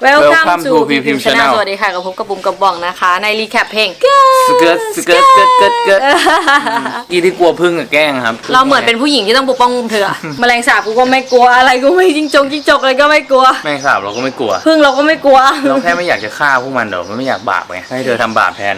Welcome Welcome to to p p PPM m Channel Channel สวัสดีค่ะกับผมกับบุ๋มกับบ่องนะคะ ในรีแคปเพลงสเกิร์ตสเกิร์ตเกิร์ตเกิร์ตเกิร์ตกี่ที่กลัวพึ่งกับแกล้งครับ เราเหมือนเป็นผู้หญิงที่ต้องปกป้องเธออะแมลงสาบกูก็ไม่กลัวอะไรกูไม่จิงจกจิงจกอะไรก็ไม่กลัวแม่งสาบเราก็ไม่กลัวพึ่งเราก็ไม่กลัวเราแค่ไม่อยากจะฆ่าพวกมันเดี๋ยวมันไม่อยากบาปไงให้เธอทำบาปแทน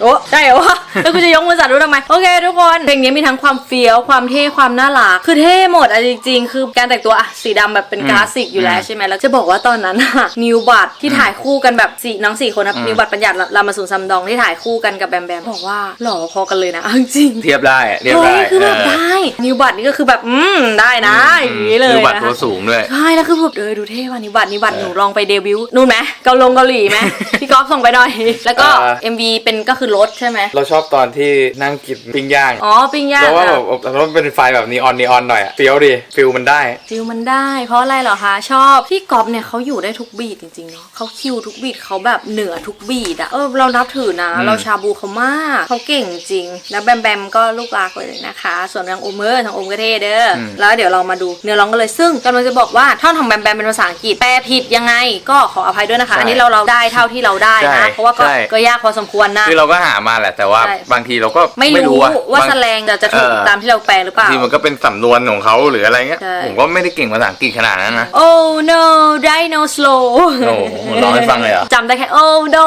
โอ้ใช่เหรอวะแล้วกูจะยกมือสั่นรู้ทำไม โอเคทุกคนเพลงนี้มีทั้งความเฟี้ยวความเท่ความน่ารักคือเท่หมดอะจริงๆ คือการแต่งตัวอะสีดำแบบเป็นอืมคลาสสิกอยู่แล้วอืมใช่ไหมแล้วจะบอกว่าตอนนั้นอะนิวบัตที่ถ่ายคู่กันแบบสี่น้องสี่คนนะอืมนิวบัตปัญญารามาสูนซัมดองที่ถ่ายคู่กันกับแบมแบมบอกว่าหล่อพอกันเลยนะเอาจริงเทียบได้อะเทียบเฮ้ได้ยคือแบบเได้นิวบัตนี่ก็คือแบบอืมได้นะอย่างนี้เลยดูบัตรนะตัวสูงด้วยใช่แล้วคือแบบเออดูเท่ว่ะนิวบัตนิวบัตเออหนูลองไปเดบิวต์นู่นไหมเกาลงเกาหลีไหมพี่ก๊อฟส่งไปหน่อยแล้วก็เออ MV เป็นก็คือรถใช่ไหม เราชอบตอนที่นั่งกินปิ้งย่างอ๋อ ปิ้งย่างแล้วว่าอะแบบแล้วมันเป็นไฟแบบนีออนนีออนหน่อยอะเฟี้ยวดิฟิลมันได้ ฟิลมันได้ เพราะอะไรเหรอคะ ชอบ พี่ก๊อฟเนี่ยเขาอยู่ได้ทุกบีทจริงๆเนาะเขาคิวทุกบีทเขาแบบเหนือทุกบีทอะเออเรานับถือนะ อืม เราชาบูเขามาก เขาเก่งจริง แล้วแบมแบมก็ลูกรักเลยนะคะ ส่วนทางโอมเมอร์ทางโอมก็เท่เด้ออแล้วเดี๋ยวเรามาดูเนื้อร้องกันเลย ซึ่งกำลังจะบอกว่าท่อนของแบมแบมเป็นภาษาอังกฤษ แปลผิดยังไงก็ขออภัยด้วยนะคะใช่อันนี้เราเราได้เท่าที่เราได้ใช่นะ เพราะว่าก็ใช่ ก็ยากพอสมควรนะ คือเราก็หามาแหละ แต่ว่าใช่ บางทีเราก็ไม่รู้อะว่าบางแสลงจะจะถูกเออ ตามที่เราแปลหรือเปล่าบางทีมันก็เป็นสำนวนของเขาหรืออะไรเงี้ย ใช่ ผมก็ไม่ได้เก่งภาษาอังกฤษขนาดนั้นนะ Oh no dino slow โอ้โหร้องให้ฟังเลยเหรอ จำได้แค่ Oh no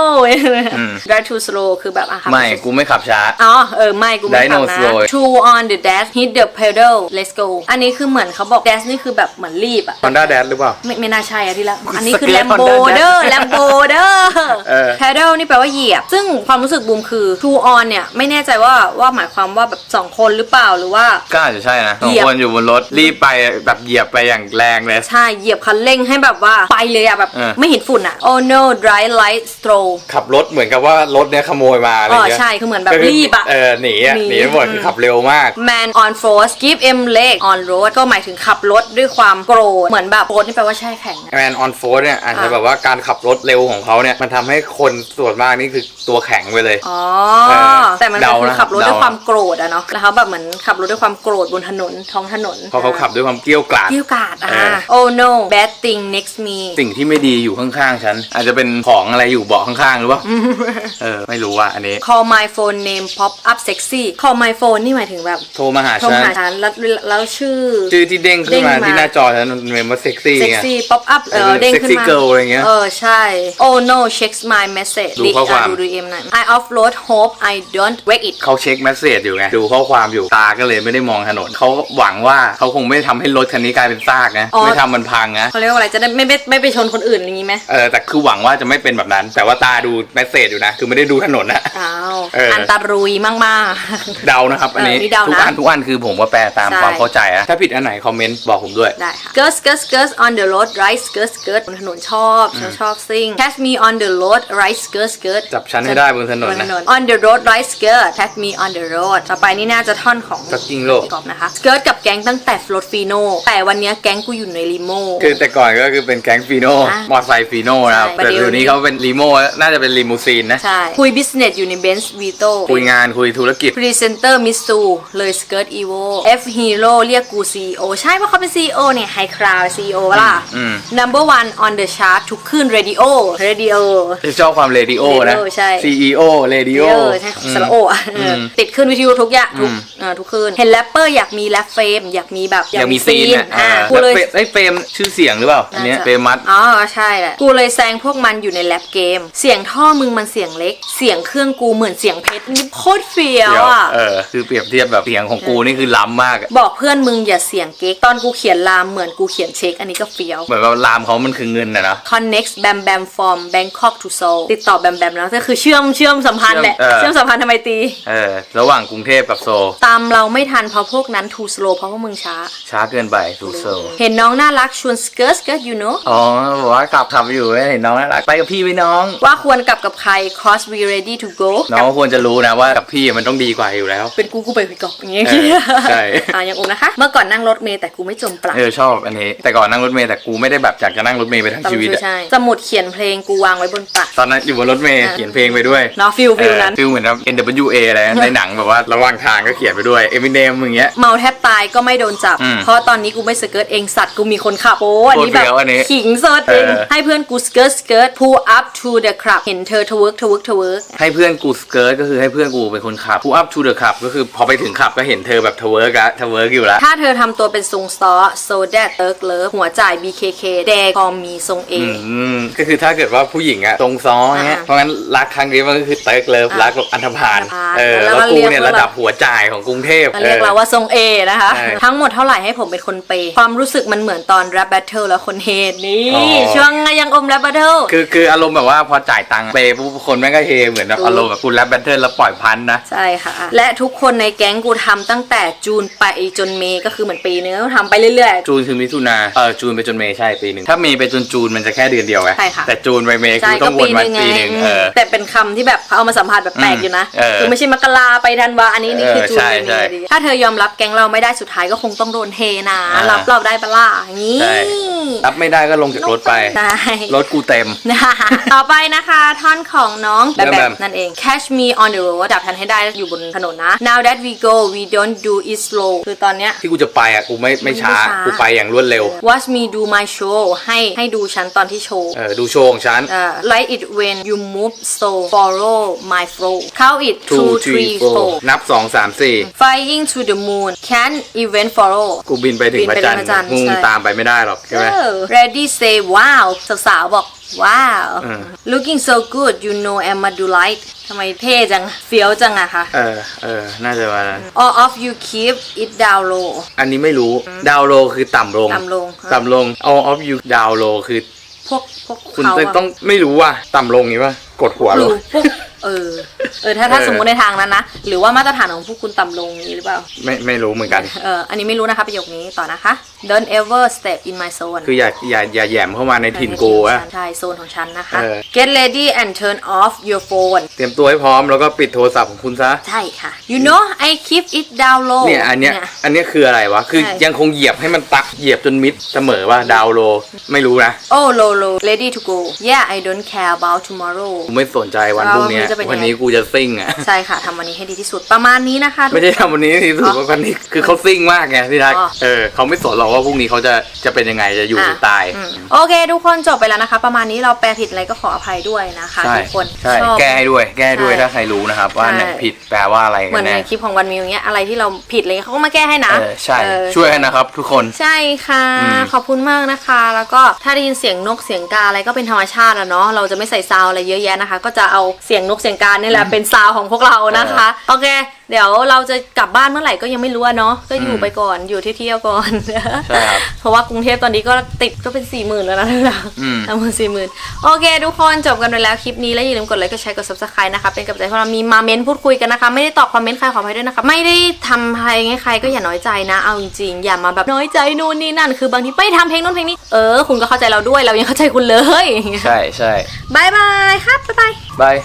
อืม drive too slow คือแบบอะครับไม่กูไม่ขับช้า อ๋อเออ ไม่กูไม่ Dino ขับนะ slow Two on the dash hit the pedal let's go อันนี้คือเหมือนเขาบอก dash นี่คือแบบเหมือนรีบอะ Honda d a หรือเปล่า ไม่ไม่น่าใช่อะที่ละอันนี้คือสเก็ต Lambo Honda เด้อ Lambo เด้อเออ pedal นี่แปลว่าเหยียบ ซึ่งความรู้สึกบูมคือ two on เนี่ยไม่แน่ใจว่าว่าหมายความว่าแบบสองคนหรือเปล่าหรือว่า ก็อาจจะใช่นะสองเหยียบ คนอยู่บนรถรีบไปแบบเหยียบไปอย่างแรงเลย ใช่เหยียบคันเร่งให้แบบว่าไปเลยอะแบบเออ ไม่เห็นฝุ่นอะ Oh no dry light stroll ขับรถเหมือนกับว่ารถเนี้ยขโมยมาอะไรอ๋อเงี้ยใช่คือเหมือนแบบก็คืรีบอะ เออหนีอะหนีหนีหมดอืม คือขับเร็วมาก Man on force give em leg on road ก็หมายถึงขับรถด้วยความโกรธเหมือนแบบโกรธนี่แปลว่าแช่แข็งอะ แมนออนโฟร์เนี่ยอาจจะอะ แบบว่าการขับรถเร็วของเขาเนี่ย มันทำให้คนส่วนมากนี่คือตัวแข็งไปเลยอ๋อเออแต่มันเดาคือนะขับรถเดาด้วยความโกรธอะเนาะแล้วเขาแบบเหมือนขับรถด้วยความโกรธบนถนนท้องถนนเพราะเขาขับด้วยความเกรี้ยวกราดกิ้วกาดอะเออ Oh no bad thing next me สิ่งที่ไม่ดีอยู่ข้างๆฉัน อาจจะเป็นของอะไรอยู่เบาะข้างๆหรือเปล่าเออไม่รู้ว่าอันนี้ Call my phone name pop up sexy Call my phone นี่หมายถึงแบบโทรมาหาโทรฉันหาฉันแล้วแล้วชื่อ ชื่อที่เด้งขึ้นมาเด้งมาที่หน้าจอฉันมันเป็นว่าเซ็กซี่เซ็กไง ซี่ป๊อปอัพเออเออเด้งขึ้น sexy มา girl อะไรเงี้ย เออใช่ oh no checks my message ดูข้อความดูดูเอ็มหน่อย I offload hope I don't wreck it เขาเช็คแมสเซจอยู่ไง ดูข้อความอยู่ตาก็เลยไม่ได้มองถนน เขาหวังว่าเขาคงไม่ทำให้รถคันนี้กลายเป็นซากนะ อ๋อ ไม่ทำมันพังนะ เขาเรียกว่าอะไรจะได้ไม่ไม่ไม่ไปชนคนอื่นอย่างงี้ไหมเออ แต่คือหวังว่าจะไม่เป็นแบบนั้น แต่ว่าตาดูแมสเซจอยู่นะ คือไม่ได้ดูถนนนะ อ้าวเอออั อันตรุยมาก เดานะครับ อันนี้เออนี่เดานะทุกอันทุกอันคือผมก็แปลตามใช่ ความเข้าใจอะถ้าผิดอันไหนคอมเมนต์บอกผมด้วย ๆ ได้ค่ะ skirt skirt skirt on the road right skirt skirt บนถนนชอบชอบชอบซิ่ง catch me on the road right skirt skirt จับฉันให้ได้บนถนนบนถนะนน on the road right skirt catch me on the road ต่อไปนี่น่าจะท่อนของจักกิ้งโลกกอบนะคะ skirt กับแก๊งตั้งแต่รถฟีโน่แต่วันเนี้ยแก๊งกูอยู่ในลิโม คือแต่ก่อนก็คือเป็นแก๊งฟีโน่อะมอไซค์ฟีโน่นะครับ ใช่แต่เดี๋ยวนี้เขาเป็นลีโม่น่าจะเป็นลีมูซีนนะ ใช่ คุย business อยู่ใน Benz Vito คุยงานคุยธุรกิจ พรีเซนเตอร์มิสูเลย Skirt Evo F Hero เรียกกู CEO ใช่เพราะเขาเป็น CEO เนี่ยไฮคราว CEO ล่ะ อืม Number one on the chart ทุกขึ้น Radio Radio ชอบความเรดิโอนะ Radio ใช่ CEO เรดิโอเออใช่สระโออะเออติดขึ้นวิทยุทุกอย่างทุกอืมเออทุกคืนเห็นแรปเปอร์อยากมีแรปเฟมอยากมีแบบอยากมีซีนอะอะกูเลยไอ้เฟรมชื่อเสียงหรือเปล่าอันเนี้ยน่าจะเฟรมมัดอ๋อใช่แหละกูเลยแซงพวกมันอยู่ในแรปเกม เสียงท่อมึงมันเสียงเล็ก เสียงเครื่องกูเหมือนเสียงเพชรนี่โคตรเฟี้ยวเดี๋ยวอะเออคือเปรียบเทียบแบบเสียงของกูนี่คือล้ำมากอะบอกเพื่อนมึงอย่าเสียงเก๊กตอนกูเขียนลามเหมือนกูเขียนเช็คอันนี้ก็เฟี้ยวเหมือนว่าลามเขามันคือเงินนะเนาะ Connect Bam Bam from Bangkok to Seoul ติดต่อแบมแบมแล้วก็คือเชื่อมเชื่อมสัมพันธ์แหละเชื่อมเออเชื่อมสัมพันธ์ทำไมตี เออ ระหว่างกรุงเทพกับโซลตามเราไม่ทันเพราะพวกนั้น too slow เพราะพวกมึงช้า ช้าเกินไปทูโซลเห็นน้องน่ารักชวน skirt skirt you know อ๋อบอกว่ากลับขับอยู่เห็นน้องน่ารักไปกับพี่ไหมน้อง ว่าควรกลับกับใคร cross we ready to go น้องควรจะรู้นะว่ากับพี่มันต้องดีกว่าอยู่แล้ว เป็นกูกูไปพี่กอบอย่างเงี้ยเออใช่อะอย่างอมนะคะ เมื่อก่อนนั่งรถเมล์แต่กูไม่จมปลักเออชอบอันนี้ แต่ก่อนนั่งรถเมล์แต่กูไม่ได้แบบอยากจะนั่งรถเมล์ไปทั้งชีวิตอะใช่สมุดเขียนเพลงกูวางไว้บนปลักตอนนั้นอยู่บนรถเมล์อะเขียนเพลงไปด้วยเนาะฟิลฟิลฟิลนั้น ฟิลเหมือนแบบ NWA อะไรนะในหนังแบบว่าระหว่างทางก็เขียนไปด้วย Eminem อย่างเงี้ย เมาแทบตายก็ไม่โดนจับ อืมเพราะตอนนี้กูไม่สเกิร์ตเองสัตว์กูมีคนขับโอ้อันนี้แบโคตรเฟี้ยวอันนี้บขิงสดเองเออ ให้เพื่อนกูสเกิร์ตสเกิร์ต pull up to the club เห็นเธอทะเวิร์กทะเวิร์กทะเวิร์ก ให้เพื่อนกูสเกิร์ตก็คือให้เพื่อนกูเป็นคนขับ pull up to the club ก็คือพอไปถึงขับก็เห็นเธอแบบทเวิร์กอะทเวิร์กอยู่แล้วถ้าเธอทำตัวเป็นทรงซอ so that เติร์กเลิฟหัวจ่าย BKK แดงพอมีทรงเอ อืมก็คือถ้าเกิดว่าผู้หญิงอะตรงซ้อเงี้ยอ่า เพราะงั้นรักครั้งนี้มันก็คือเติร์กเลิฟอ่ารักแบบอันธพาลอันธพาลเออแล้แล้ววก็กูเรียกเนี่ยว่าระดับหัวจ่ายของกรุงเทพเรียกเราว่าทรงเอนะคะใช่ทั้งหมดเท่าไหร่ให้ผมเป็นคนเปย์ความรู้สึกมันเหมือนตอน rap battle แล้วคนเฮดนี่อ๋อช่วงยังอม rap battle คือคืออารมณ์แบบว่าพอจ่ายตังค์เปย์ปุ๊บคนแม่งก็เฮเหมือนแบบอารมณ์แบบคุณแรปแบทเทิลแล้วปล่อยพันนะ ใช่ค่ะ และทุกคนในแก๊งกูทำตั้งแต่จูนไปจนเมย์ก็คือเหมือนปีนึงก็ทำไปเรื่อยจูนคือมิถุนาเออจูนไปจนเมย์ใช่ปีหนึ่งถ้าเมย์ไปจนจูนมันจะแค่เดือนเดียวไงใช่ค่ะแต่จูนไปเมย์ๆใช่คือต้ก็องวปีนนึมางไงปีหนึ่งอืมเออแต่เป็นคำที่แบบเขาเอามาสัมผัสแบบแปลกอยู่นะเออคือไม่ใช่มกราไปธันวาอันนี้นี่คือเออจูนใช่ไปเมใช่ย์ดีถ้าเธอยอมรับแก๊งเราไม่ได้สุดท้ายก็คงต้องโดนเทนะอ่ารัรับเราได้ปะล่ะอย่างนี้ใช่ รับไม่ได้ก็ลงจากรถไป ใช่ รถกูเต็มต่อไปนะคะท่อนของน้องแบมแบแบมมนั่นเอง Catch me on the road ดับทันให้ได้อยู่บนถนนนะ Now that we go we don't do it slow คือตอนเนี้ย ที่กูจะไปอะกูไม่ไม่ช้า ไม่ช้ากูไปอย่างรวดเร็ว Watch me do my show ให้ให้ดูฉันตอนที่โชว์เออดูโชว์ของฉัน เอ่อ like it when you move so follow my flow count it two two three three four four นับสองสามสี่ flying to the moon can even follow กูบินไปถึงบินพระไปจันทถึงพร์ระจันทร์มึงใช่ตามไปไม่ได้หรอกใช่ไหมเออ ready say wow สาวๆบอกว้าวเออ looking so good you know Emma do light ทำไมเท่จังเฟี้ยวจังอะคะ เออ เออ น่าจะมานั้น all of you keep it down low อันนี้ไม่รู้ดาวโลคือต่ำลง ต่ำลง ต่ำลง all of you ดาวโลคือ พวกพวกคุณเขาอะต้องไม่รู้ว่าต่ำลงนี้ป่ะกดหัวหลรืงอพวก เออ เออ ถ้าถ้าเออ สมมติในทางนั้นนะ หรือว่ามาตรฐานของพวกคุณต่ำลงนี้หรือเปล่า ไม่ไม่รู้เหมือนกัน เออ อันนี้ไม่รู้นะคะประโยคนี้ต่อนะคะ don't ever step in my zone คืออย่าอย่าอย่าแหยมเข้ามาในถิ่นกูอะ ใช่โซนของฉันนะคะ เออ get ready and turn off your phone เตรียมตัวให้พร้อมแล้วก็ปิดโทรศัพท์ของคุณซะ ใช่ค่ะ you know I keep it down low เนี่ยอันเนี้ยอันเนี้ยคืออะไรวะ คือใช่ ยังคงเหยียบให้มันตักเหยียบจนมิดเสมอว่าดาวโล ไม่รู้นะ oh low low ready to go yeah I don't care about tomorrow กูไม่สนใจวันพรุ่งเนี้ยเราไม่รู้จะเป็นยังไงวันนี้กูจะซิ่งอะใช่ค่ะทำวันนี้ให้ดีที่สุดประมาณนี้นะคะไม่ได้ทำวันนี้ที่สุดว่าวันนี้คือเขาซิ่งมากไงพี่ทักอ๋อ เออเขาไม่สนหรอกว่าพรุ่งนี้เขาจะจะเป็นยังไงจะอยู่หรือตาย อืมโอเค ทุกคนจบไปแล้วนะคะ ประมาณนี้เราแปลผิดอะไรก็ขออภัยด้วยนะคะใช่ทุกคนใช่ชอบ แก้ให้ด้วย แก้ด้วยใช่ถ้าใครรู้นะครับ ว่าใช่ ไหนผิดแปลว่าอะไรเหมืกัอนนในแน่คลิปของวันมิวเนี้ยอะไรที่เราผิดเลยเขาก็มาแก้ให้นะเออใช่เออ ช่วยกันนะครับทุกคน ใช่ค่ะ อืม ขอบคุณมากนะคะ แล้วก็ถ้าได้ยินเสียงนกเสียงกาอะไรก็เป็นธรรมชาติอะเนาะเราจะไม่ใส่ซาวอะไรเยอะแยะนะคะ ก็จะเอาเสียงนกเสียงกานี่แหละเป็นซาวของพวกเรานะคะ โอเค เดี๋ยวเราจะกลับบ้านเมื่อไหร่ก็ยังไม่รู้อะเนาะก็อยู่อืมไปก่อนอยู่เที่ยวๆก่อนใช่ครับเพราะว่ากรุงเทพตอนนี้ก็ติดก็เป็นสี่หมื่นแล้วนะทุกอย่างอืมสามหมื่นสี่หมื่นโอเค ทุกคนจบกันไปแล้วคลิปนี้แล้วอย่าลืมกดไลค์กดแชร์กด subscribe นะคะเป็นกำลังใจให้เรามีมาเมนต์พูดคุยกันนะคะ ไม่ได้ตอบคอมเมนต์ใครขออภัยด้วยนะคะไม่ได้ทำอะไรให้ใครก็อย่าน้อยใจนะเอาจริงๆอย่ามาแบบน้อยใจนู่นนี่นั่น คือบางทีไม่ทำเพลงนู่นเพลงนี้เออคุณก็เข้าใจเราด้วยเรายังเข้าใจคุณเลยใช่ใช่บายบายครับบ๊ายบายบาย